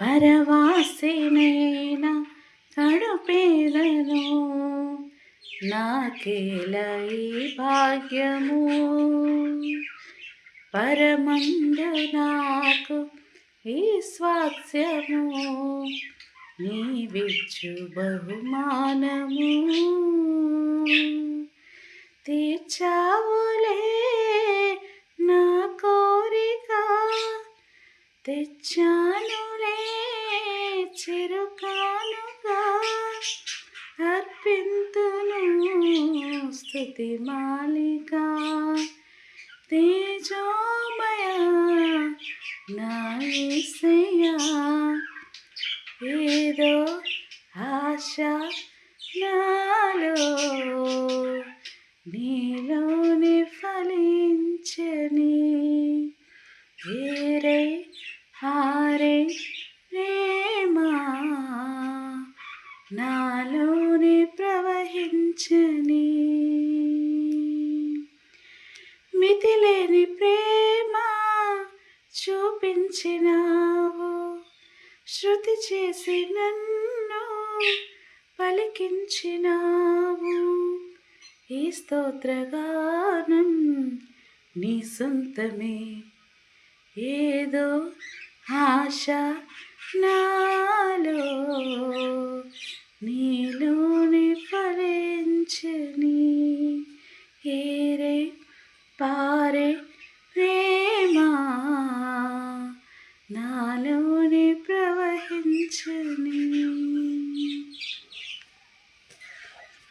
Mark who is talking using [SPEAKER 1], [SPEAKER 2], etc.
[SPEAKER 1] పరవాసినైనా కడుపేదను నాకేలై భాగ్యము? పరమందు నాకు ఈ స్వాస్యము నీవిచ్చు బహుమానము. తీర్చావులే నా కోరిక. తెచ్చాను చిరుకానుగా అర్పింతును స్థుతి మాలిక తేజోమయ నా ఏదో ఆశ నాలో నీలోని ఫలించని ఏరే హారే ప్రేమా నాలోని ప్రవహించని మితిలేని ప్రేమ చూపించినావు. శృతి చేసి నన్ను పలికించినావు. ఈ స్తోత్రగానం నీ సొంతమే. ఏదో ఆశ నాలో నీలోని ఫలించని ఏరే పారే ప్రేమా? నాలోని ప్రవహించని